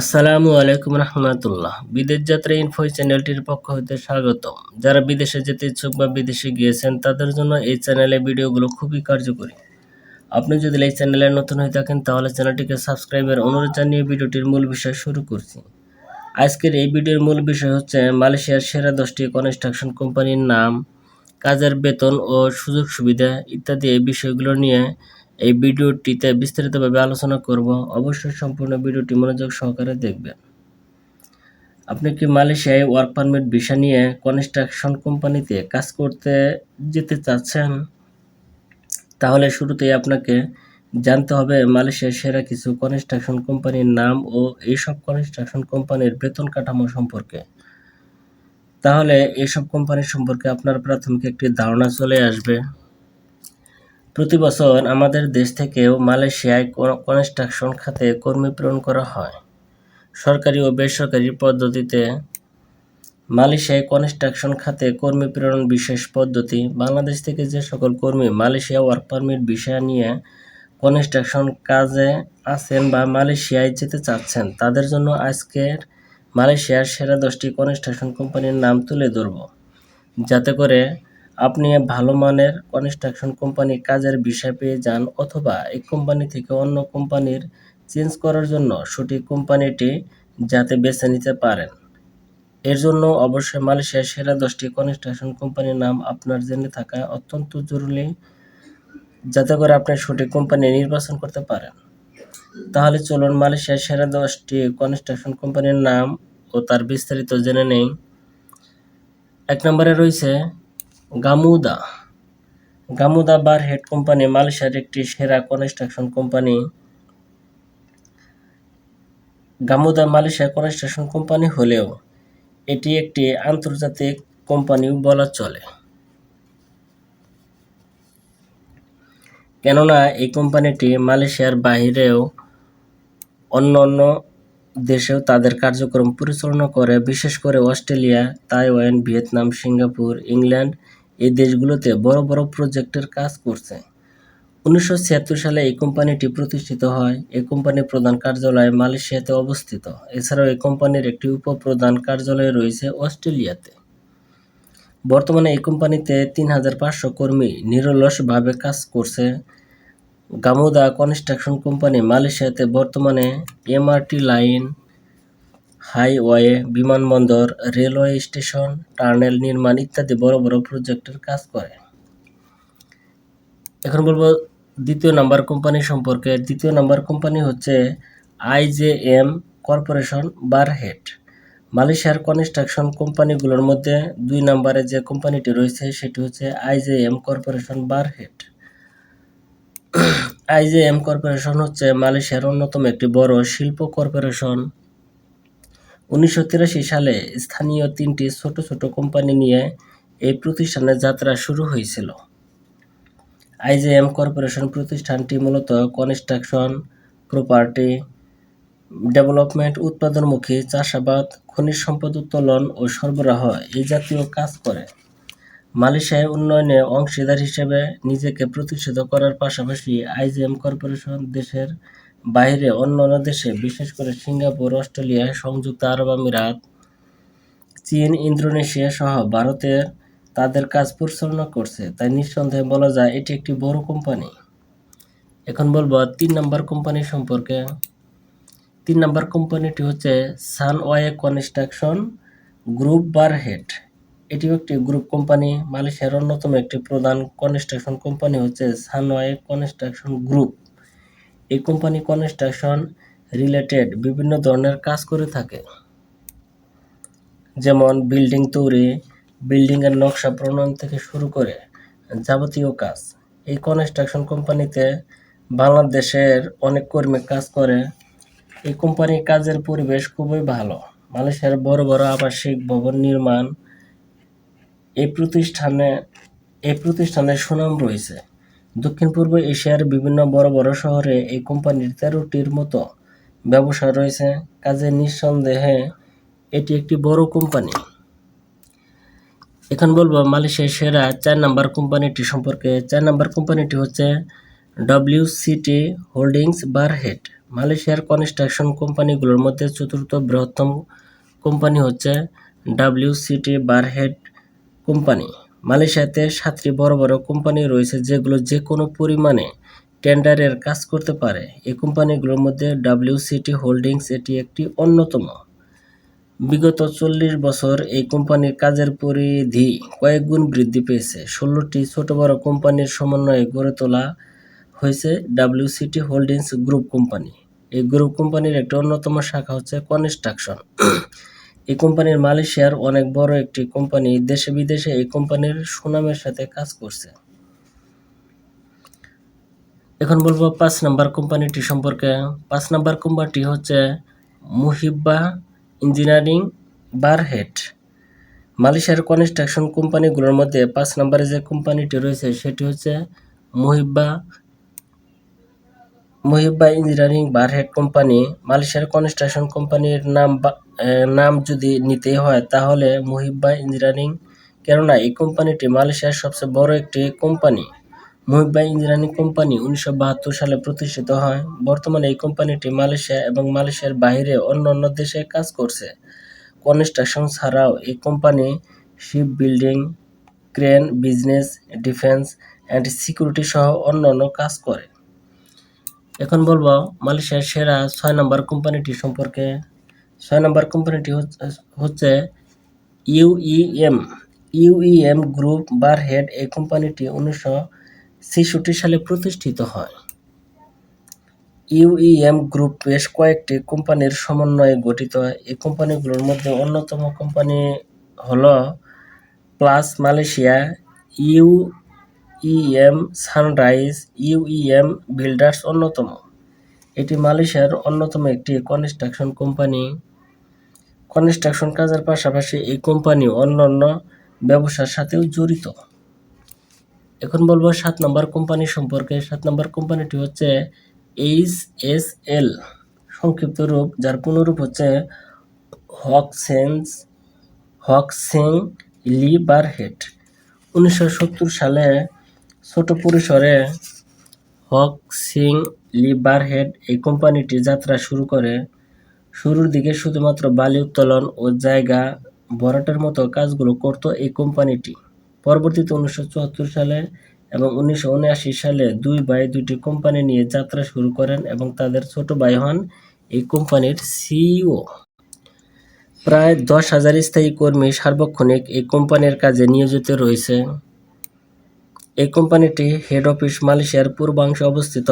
আসসালামু আলাইকুম রহমতুল্লাহ। বিদেশ যাত্রা ইনফো চ্যানেলটির পক্ষ হতে স্বাগতম। যারা বিদেশে যেতে ইচ্ছুক বা বিদেশে গিয়েছেন, তাদের জন্য এই চ্যানেলে ভিডিওগুলো খুবই কার্যকরী। আপনি যদি এই চ্যানেলে নতুন হয়ে থাকেন, তাহলে চ্যানেলটিকে সাবস্ক্রাইবের অনুরোধ জানিয়ে ভিডিওটির মূল বিষয় শুরু করছি। আজকের এই ভিডিওর মূল বিষয় হচ্ছে মালয়েশিয়ার সেরা দশটি কনস্ট্রাকশন কোম্পানির নাম, কাজের বেতন ও সুযোগ সুবিধা ইত্যাদি এই বিষয়গুলো নিয়ে এই ভিডিওটিতে বিস্তারিতভাবে আলোচনা করব। অবশ্যই সম্পূর্ণ ভিডিওটি মনোযোগ সহকারে দেখবেন। আপনি কি মালয়েশিয়ায় ওয়ার্ক পারমিট ভিসা নিয়ে কনস্ট্রাকশন কোম্পানিতে কাজ করতে যেতে চাচ্ছেন? তাহলে শুরুতেই আপনাকে জানতে হবে মালয়েশিয়ার সেরা কিছু কনস্ট্রাকশন কোম্পানির নাম ও এইসব কনস্ট্রাকশন কোম্পানির বেতন কাঠামো সম্পর্কে। তাহলে এইসব কোম্পানি সম্পর্কে আপনার প্রাথমিক একটি ধারণা চলে আসবে। প্রতি বছর আমাদের দেশ থেকেও মালয়েশিয়ায় কনস্ট্রাকশন খাতে কর্মী প্রেরণ করা হয়। সরকারি ও বেসরকারি পদ্ধতিতে মালয়েশিয়ায় কনস্ট্রাকশন খাতে কর্মী প্রেরণ বিশেষ পদ্ধতি। বাংলাদেশ থেকে যে সকল কর্মী মালয়েশিয়া ওয়ার্ক পারমিট বিষয় নিয়ে কনস্ট্রাকশন কাজে আছেন বা মালয়েশিয়ায় যেতে চাচ্ছেন, তাদের জন্য আজকের মালয়েশিয়ার সেরা দশটি কনস্ট্রাকশন কোম্পানির নাম তুলে ধরব। যাতে করে আপনি ভালো মানের কনস্ট্রাকশন কোম্পানি কাজের বিষয় পেয়ে যান অথবা এক কোম্পানি থেকে অন্য কোম্পানির চেঞ্জ করার জন্য সঠিক কোম্পানিটি যাতে বেছে নিতে পারেন। এর জন্য অবশ্যই মালয়েশিয়ার সেরা দশটি কনস্ট্রাকশন কোম্পানির নাম আপনার জেনে থাকা অত্যন্ত জরুরি, যাতে করে আপনি সঠিক কোম্পানি নির্বাচন করতে পারেন। তাহলে চলুন মালয়েশিয়ার সেরা দশটি কনস্ট্রাকশন কোম্পানির নাম ও তার বিস্তারিত জেনে নেই। এক নম্বরে রয়েছে গামুদা। গামুদা বার হেড কোম্পানি মালয়েশিয়ার একটি সেরা construction company. Gamuda Malaysia construction company হলেও এটি একটি আন্তর্জাতিক কোম্পানিও বলা চলে। কেননা এই কোম্পানিটি মালয়েশিয়ার বাহিরেও অন্য অন্য দেশেও তাদের কার্যক্রম পরিচালনা করে, বিশেষ করে Australia, Taiwan, Vietnam, Singapore, England এই দেশগুলোতে বড় বড় প্রজেক্টের কাজ করছে। উনিশশো ছিয়াত্তর সালে এই কোম্পানিটি প্রতিষ্ঠিত হয়। এই কোম্পানির প্রধান কার্যালয় মালয়েশিয়াতে অবস্থিত। এছাড়াও এই কোম্পানির একটি উপপ্রধান কার্যালয় রয়েছে অস্ট্রেলিয়াতে। বর্তমানে এই কোম্পানিতে তিন হাজার পাঁচশো কর্মী নিরলসভাবে কাজ করছে। গামুদা কনস্ট্রাকশন কোম্পানি মালয়েশিয়াতে বর্তমানে এমআরটি লাইন হাইওয়ে, বিমানবন্দর, রেলওয়ে স্টেশন, টার্নেল নির্মাণ ইত্যাদি বড় বড় প্রজেক্টের কাজ করে। এখন বলব দ্বিতীয় নাম্বার কোম্পানি সম্পর্কে। দ্বিতীয় নাম্বার কোম্পানি হচ্ছে আইজেএম কর্পোরেশন, বারহেড। মালয়েশিয়ার কনস্ট্রাকশন কোম্পানিগুলোর মধ্যে দুই নম্বরে যে কোম্পানিটি রয়েছে, সেটি হচ্ছে আইজেএম কর্পোরেশন, বারহেড। আইজেএম কর্পোরেশন হচ্ছে মালয়েশিয়ার অন্যতম একটি বড় শিল্প কর্পোরেশন। উনিশশো সালে স্থানীয় তিনটি ছোট ছোট কোম্পানি নিয়ে এই প্রতিষ্ঠানের যাত্রা শুরু হয়েছিল। আইজেএম কর্পোরেশন প্রতিষ্ঠানটি মূলত কনস্ট্রাকশন, প্রপার্টি, ডেভেলপমেন্ট, উৎপাদনমুখী, চাষাবাদ, খনিজ সম্পদ উত্তোলন ও সরবরাহ এই জাতীয় কাজ করে। মালয়েশিয়ায় উন্নয়নে অংশীদার হিসেবে নিজেকে প্রতিষ্ঠিত করার পাশাপাশি আইজিএম কর্পোরেশন দেশের বাইরে অন্যান্য দেশে, বিশেষ করে সিঙ্গাপুর, অস্ট্রেলিয়া, সংযুক্ত আরব আমিরাত, চীন, ইন্দোনেশিয়া সহ ভারতের তাদের কাজ পরিচালনা করছে। তাই নিঃসন্দেহে বলা যায় এটি একটি বড় কোম্পানি। এখন বলব তিন নম্বর কোম্পানি সম্পর্কে। তিন নম্বর কোম্পানিটি হচ্ছে সানওয়ে কনস্ট্রাকশন গ্রুপ বার হেড। এটিও একটি গ্রুপ কোম্পানি। মালয়েশিয়ার অন্যতম একটি প্রধান কনস্ট্রাকশন কোম্পানি হচ্ছে সানওয়ে কনস্ট্রাকশন গ্রুপ। এই কোম্পানি কনস্ট্রাকশন রিলেটেড বিভিন্ন ধরনের কাজ করে থাকে। যেমন বিল্ডিং তৈরি বিল্ডিংয়ের নকশা প্রণয়ন থেকে শুরু করে যাবতীয় কাজ। এই কনস্ট্রাকশন কোম্পানিতে বাংলাদেশের অনেক কর্মী কাজ করে। এই কোম্পানির কাজের পরিবেশ খুবই ভালো। মালয়েশিয়ার বড় বড় আবাসিক ভবন নির্মাণ এই প্রতিষ্ঠানে, এই প্রতিষ্ঠানের সুনাম রয়েছে। দক্ষিণ পূর্ব এশিয়ার বিভিন্ন বড় বড় শহরে এই কোম্পানির তেরোটির মতো ব্যবসা রয়েছে। কাজে নিঃসন্দেহে এটি একটি বড় কোম্পানি। এখন বলব মালয়েশিয়ার সেরা চার নাম্বার কোম্পানিটি সম্পর্কে। চার নাম্বার কোম্পানিটি হচ্ছে ডব্লিউ সিটি হোল্ডিংস বারহেড মালয়েশিয়ার কনস্ট্রাকশন কোম্পানিগুলোর মধ্যে চতুর্থ বৃহত্তম কোম্পানি হচ্ছে ডাব্লিউসিটি বারহেড কোম্পানি। মালয়েশিয়াতে সাতটি বড় বড় কোম্পানি রয়েছে যেগুলো যে কোনো পরিমাণে টেন্ডারের কাজ করতে পারে। এই কোম্পানিগুলোর মধ্যে ডাব্লিউসিটি হোল্ডিংস এটি একটি অন্যতম। বিগত চল্লিশ বছর এই কোম্পানির কাজের পরিধি কয়েক গুণ বৃদ্ধি পেয়েছে। ষোলোটি ছোট বড় কোম্পানির সমন্বয়ে গড়ে তোলা হয়েছে ডাব্লিউসিটি হোল্ডিংস গ্রুপ কোম্পানি। এই গ্রুপ কোম্পানির একটি অন্যতম শাখা হচ্ছে কনস্ট্রাকশন। এই কোম্পানির মালয়েশিয়ার অনেক বড় একটি কোম্পানি দেশে বিদেশে এই কোম্পানির সুনামের সাথে কাজ করছে। এখন বলব পাঁচ নাম্বার কোম্পানিটি সম্পর্কে। পাঁচ নাম্বার কোম্পানিটি হচ্ছে মুহিব্বা ইঞ্জিনিয়ারিং বারহেড। মালয়েশিয়ার কনস্ট্রাকশন কোম্পানিগুলোর মধ্যে পাঁচ নম্বরে যে কোম্পানিটি রয়েছে, সেটি হচ্ছে Muhibbah Muhibbah engineering Berhad company. মালয়েশিয়ার কনস্ট্রাকশন কোম্পানির নাম নাম যদি নিতেই হয়, তাহলে মুহিব্বা ইঞ্জিনিয়ারিং কেননা, এই কোম্পানিটি মালয়েশিয়ার সবচেয়ে বড় একটি কোম্পানি। মুহিব্বা ইঞ্জিনিয়ারিং কোম্পানি উনিশশো বাহাত্তর সালে প্রতিষ্ঠিত হয়। বর্তমানে এই কোম্পানিটি মালয়েশিয়া এবং মালয়েশিয়ার বাইরে অন্য অন্য দেশে কাজ করছে। কনস্ট্রাকশন ছাড়াও এই company ship building crane, business, defence and security সহ অন্য অন্য কাজ করে। এখন বলব, মালয়েশিয়ার সেরা ছয় নম্বর কোম্পানিটি সম্পর্কে। ছয় নম্বর কোম্পানিটি হচ্ছে- ইউইএম ইউইএম গ্রুপ বার হেড এই কোম্পানিটি উনিশশো ছেষট্টি সালে প্রতিষ্ঠিত হয়। ইউইএম গ্রুপ বেশ কয়েকটি কোম্পানির সমন্বয়ে গঠিত। এই কোম্পানিগুলোর মধ্যে অন্যতম কোম্পানি হলো plus Malaysia UEM Sunrise UEM builders অন্যতম। এটি মালয়েশিয়ার অন্যতম একটি কনস্ট্রাকশন কোম্পানি কনস্ট্রাকশন কাজের পাশাপাশি এই কোম্পানি অন্যান্য ব্যবসার সাথেও জড়িত। এখন বলব সাত নম্বর কোম্পানি সম্পর্কে। সাত নম্বর কোম্পানিটি হচ্ছে এইচ এস এল। সংক্ষিপ্ত রূপ, যার পুনরূপ হচ্ছে হকসেন্স হকসেং লি বারহেড উনিশশো সত্তর সালে ছোট পরিসরে হকসিং লি বারহেড এই কোম্পানিটি যাত্রা শুরু করে। শুরুর দিকে শুধুমাত্র বালি উত্তোলন ও জায়গা ভরাটের মতো কাজগুলো করত এই কোম্পানিটি। পরবর্তীতে উনিশশো চুয়াত্তর সালে এবং উনিশশো উনআশি সালে দুই ভাই দুটি কোম্পানি নিয়ে যাত্রা শুরু করেন এবং তাদের ছোট ভাই হন এই কোম্পানির সিইও। প্রায় দশ হাজার স্থায়ী কর্মী সার্বক্ষণিক এই কোম্পানির কাজে নিয়োজিত রয়েছে। এই কোম্পানিটি হেড অফিস মালয়েশিয়ার পূর্বাংশে অবস্থিত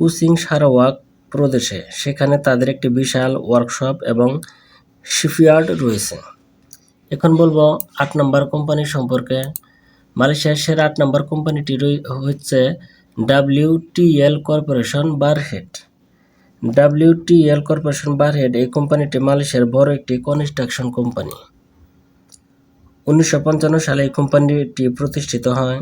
কুসিং সারাওয়াক প্রদেশে। সেখানে তাদের একটি বিশাল ওয়ার্কশপ এবং শিপইয়ার্ড রয়েছে। এখন বলব আট নম্বর কোম্পানি সম্পর্কে। মালয়েশিয়ার সেরা আট নম্বর কোম্পানিটি হচ্ছে ডাব্লিউটিএল কর্পোরেশন বারহেড ডাব্লিউটিএল কর্পোরেশন বারহেড এই কোম্পানিটি মালয়েশিয়ার বড় একটি কনস্ট্রাকশন কোম্পানি উনিশশো পঞ্চান্ন সালে এই কোম্পানিটি প্রতিষ্ঠিত হয়।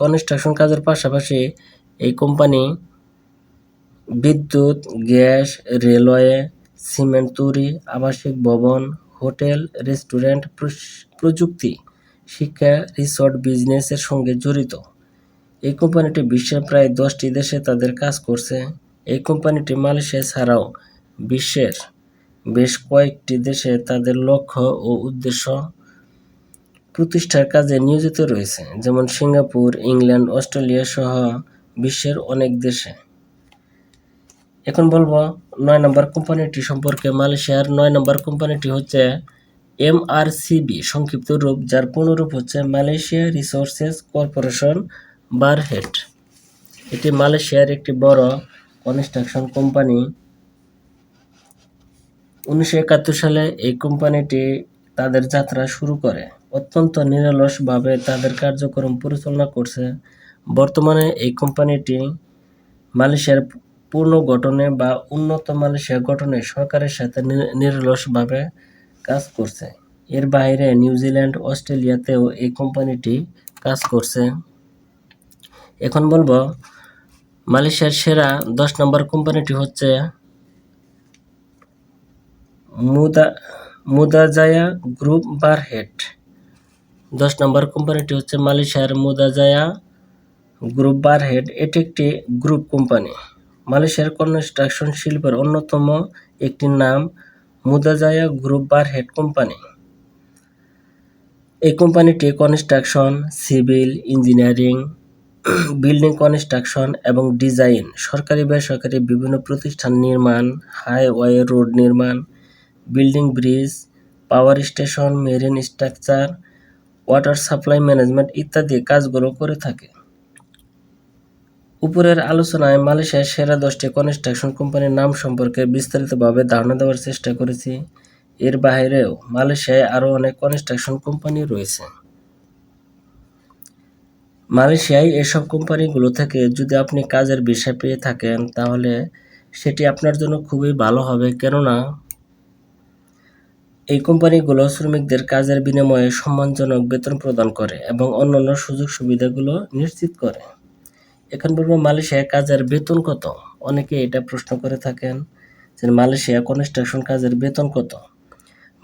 কনস্ট্রাকশন কাজের পাশাপাশি এই কোম্পানি বিদ্যুৎ, গ্যাস, রেলওয়ে, সিমেন্ট তৈরি, আবাসিক ভবন, হোটেল, রেস্টুরেন্ট প্রযুক্তি, শিক্ষা, রিসোর্ট, বিজনেসের সঙ্গে জড়িত। এই কোম্পানিটি বিশ্বের প্রায় দশটি দেশে তাদের কাজ করছে। এই কোম্পানিটি মালয়েশিয়া ছাড়াও বিশ্বের বেশ কয়েকটি দেশে তাদের লক্ষ্য ও উদ্দেশ্য প্রতিষ্ঠার কাজে নিয়োজিত রয়েছে। যেমন সিঙ্গাপুর, ইংল্যান্ড, অস্ট্রেলিয়া সহ বিশ্বের অনেক দেশে। এখন বলব, নয় নম্বর কোম্পানিটি সম্পর্কে মালয়েশিয়ার নয় নম্বর কোম্পানিটি হচ্ছে এম আর এমআরসিবি, সংক্ষিপ্ত রূপ, যার পূর্ণরূপ হচ্ছে মালয়েশিয়া রিসোর্সেস কর্পোরেশন বারহেড। এটি মালয়েশিয়ার একটি বড় কনস্ট্রাকশন কোম্পানি। উনিশশো একাত্তর সালে এই কোম্পানিটি তাদের যাত্রা শুরু করে। অত্যন্ত নিরলসভাবে তাদের কার্যক্রম পরিচালনা করছে। বর্তমানে এই কোম্পানিটি মালয়েশিয়ার পূর্ণ গঠনে বা উন্নত মালয়েশিয়া গঠনে সরকারের সাথে নিরলসভাবে কাজ করছে। এর বাইরে নিউজিল্যান্ড অস্ট্রেলিয়াতেও এই কোম্পানিটি কাজ করছে। এখন বলব, মালয়েশিয়ার সেরা দশ নম্বর কোম্পানিটি হচ্ছে মুদা, মুদাজায়া গ্রুপ বারহেড দশ নম্বর কোম্পানিটি হচ্ছে মালয়েশিয়ার মুদাজায়া গ্রুপ বারহেড এটি একটি গ্রুপ কোম্পানি। মালয়েশিয়ার কনস্ট্রাকশন শিল্পের অন্যতম একটি নাম মুদাজায়া গ্রুপ বার হেড কোম্পানি। এই কোম্পানিটি construction, civil, engineering, building construction এবং ডিজাইন, সরকারি বেসরকারি বিভিন্ন প্রতিষ্ঠান নির্মাণ, হাইওয়ে রোড নির্মাণ, building bridge, power station, marine structure, water supply management ইত্যাদি কাজগুলো করে থাকে। উপরের আলোচনায় মালয়েশিয়ার সেরা দশটি কনস্ট্রাকশন কোম্পানির নাম সম্পর্কে বিস্তারিতভাবে ধারণা দেওয়ার চেষ্টা করেছি। এর বাইরেও মালয়েশিয়ায় আরও অনেক কনস্ট্রাকশন কোম্পানি রয়েছে। মালয়েশিয়ায় এসব কোম্পানিগুলো থেকে যদি আপনি কাজের বিষয় পেয়ে থাকেন, তাহলে সেটি আপনার জন্য খুবই ভালো হবে। কেননা, এই কোম্পানিগুলো শ্রমিকদের কাজের বিনিময়ে সম্মানজনক বেতন প্রদান করে এবং অন্যান্য সুযোগ সুবিধাগুলো নিশ্চিত করে। এখন বলব মালয়েশিয়ায় কাজের বেতন কত? অনেকে এটা প্রশ্ন করে থাকেন যে মালয়েশিয়া কনস্ট্রাকশন কাজের বেতন কত?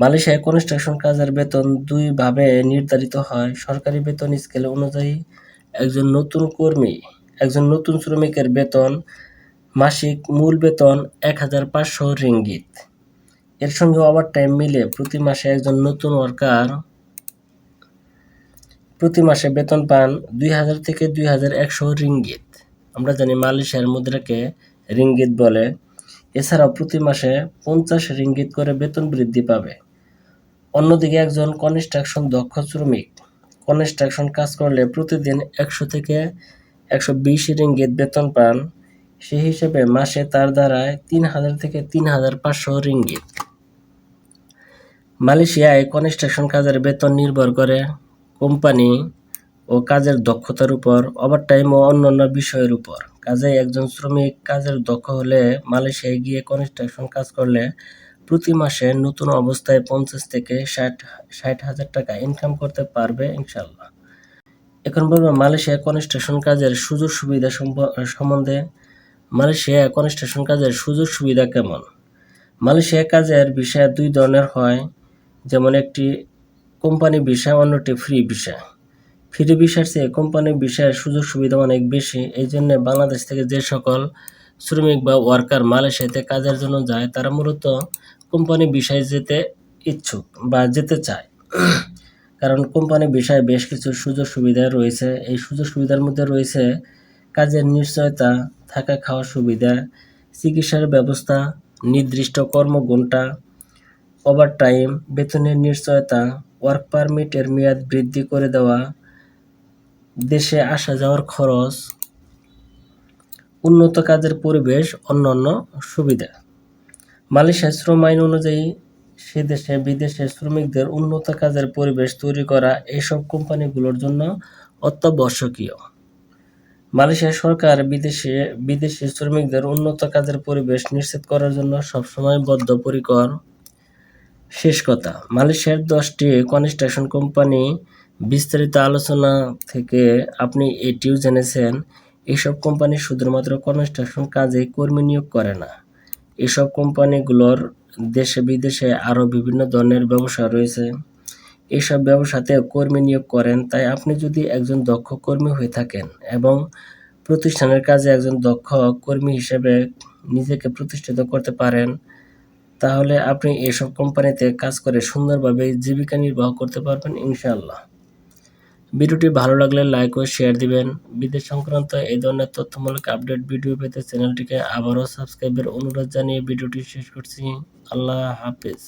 মালয়েশিয়ায় কনস্ট্রাকশন কাজের বেতন দুইভাবে নির্ধারিত হয়। সরকারি বেতন স্কেল অনুযায়ী একজন নতুন কর্মী, একজন নতুন শ্রমিকের বেতন, মাসিক মূল বেতন এক হাজার পাঁচশো রিঙ্গিত। এর সঙ্গে ওভার টাইম মিলে প্রতি মাসে একজন নতুন ওয়ার্কার প্রতি মাসে বেতন পান দুই হাজার থেকে দুই হাজার একশো রিঙ্গিত। আমরা জানি মালয়েশিয়ার মুদ্রাকে রিঙ্গিত বলে। এছাড়াও প্রতি মাসে পঞ্চাশ রিঙ্গিত করে বেতন বৃদ্ধি পাবে। অন্যদিকে একজন কনস্ট্রাকশন দক্ষ শ্রমিক। কনস্ট্রাকশন কাজ করলে প্রতিদিন একশো থেকে একশো বিশ রিঙ্গিত বেতন পান। সেই হিসেবে মাসে তার দ্বারায় তিন হাজার থেকে তিন হাজার পাঁচশো রিঙ্গিত। মালয়েশিয়ায় কনস্ট্রাকশন কাজের বেতন নির্ভর করে। কোম্পানি ও কাজের দক্ষতার উপর ওভারটাইম ও অন্যান্য বিষয়ের উপর। কাজে একজন শ্রমিক কাজের দক্ষ হলে মালয়েশিয়ায় গিয়ে কনস্ট্রাকশন কাজ করলে প্রতি মাসে নতুন অবস্থায় পঞ্চাশ থেকে ষাট ষাট হাজার টাকা ইনকাম করতে পারবে ইনশাল্লাহ এখন বলব মালয়েশিয়া কনস্ট্রাকশন কাজের সুযোগ সুবিধা সম্বন্ধে মালয়েশিয়া কনস্ট্রাকশন কাজের সুযোগ সুবিধা কেমন? মালয়েশিয়া কাজের বিষয় দুই ধরনের হয়, যেমন একটি কোম্পানি বিষয় অন্যটি ফ্রি বিষয়। ফ্রি বিষয়ের চেয়ে কোম্পানি বিষয়ের সুযোগ সুবিধা অনেক বেশি। এই জন্য বাংলাদেশ থেকে যে সকল শ্রমিক বা ওয়ার্কার মালয়েশিয়াতে কাজের জন্য যায়, তারা মূলত কোম্পানি বিষয়ে যেতে ইচ্ছুক বা যেতে চায়। কারণ কোম্পানি বিষয়ে বেশ কিছু সুযোগ সুবিধা রয়েছে। এই সুযোগ সুবিধার মধ্যে রয়েছে কাজের নিশ্চয়তা, থাকা খাওয়ার সুবিধা, চিকিৎসার ব্যবস্থা, নির্দিষ্ট কর্মঘণ্টা ওভারটাইম বেতনের নিশ্চয়তা ওয়ার্ক পারমিটের মেয়াদ বৃদ্ধি করে দেওয়া, দেশে আসা যাওয়ার খরচ, উন্নত কাজের পরিবেশ, অন্যান্য সুবিধা। মালয়েশিয়া শ্রম আইন অনুযায়ী, সে দেশে বিদেশে শ্রমিকদের উন্নত কাজের পরিবেশ তৈরি করা এইসব কোম্পানিগুলোর জন্য অত্যাবশ্যকীয়। মালয়েশিয়া সরকার বিদেশে, বিদেশি শ্রমিকদের উন্নত কাজের পরিবেশ নিশ্চিত করার জন্য সবসময় বদ্ধপরিকর। শেষ কথা। মালয়েশিয়ার দশটি কনস্ট্রাকশন কোম্পানি বিস্তারিত আলোচনা থেকে আপনি এটিও জেনেছেন, এসব কোম্পানি শুধুমাত্র কনস্ট্রাকশন কাজে কর্মী নিয়োগ করে না। এসব কোম্পানিগুলোর দেশে বিদেশে আরও বিভিন্ন ধরনের ব্যবসা রয়েছে। এসব ব্যবসাতে কর্মী নিয়োগ করেন, তাই আপনি যদি একজন দক্ষ কর্মী হয়ে থাকেন এবং প্রতিষ্ঠানের কাজে একজন দক্ষ কর্মী হিসেবে নিজেকে প্রতিষ্ঠিত করতে পারেন তাহলে আপনি এসব কোম্পানিতে কাজ করে সুন্দরভাবে জীবিকা নির্বাহ করতে পারবেন, ইনশাআল্লাহ। ভিডিওটি ভালো লাগলে লাইক ও শেয়ার দিবেন। বিদেশ সংক্রান্ত এই ধরনের তথ্যমূলক আপডেট ভিডিও পেতে চ্যানেলটিকে আবারও সাবস্ক্রাইবের অনুরোধ জানিয়ে ভিডিওটি শেষ করছি। আল্লাহ হাফেজ।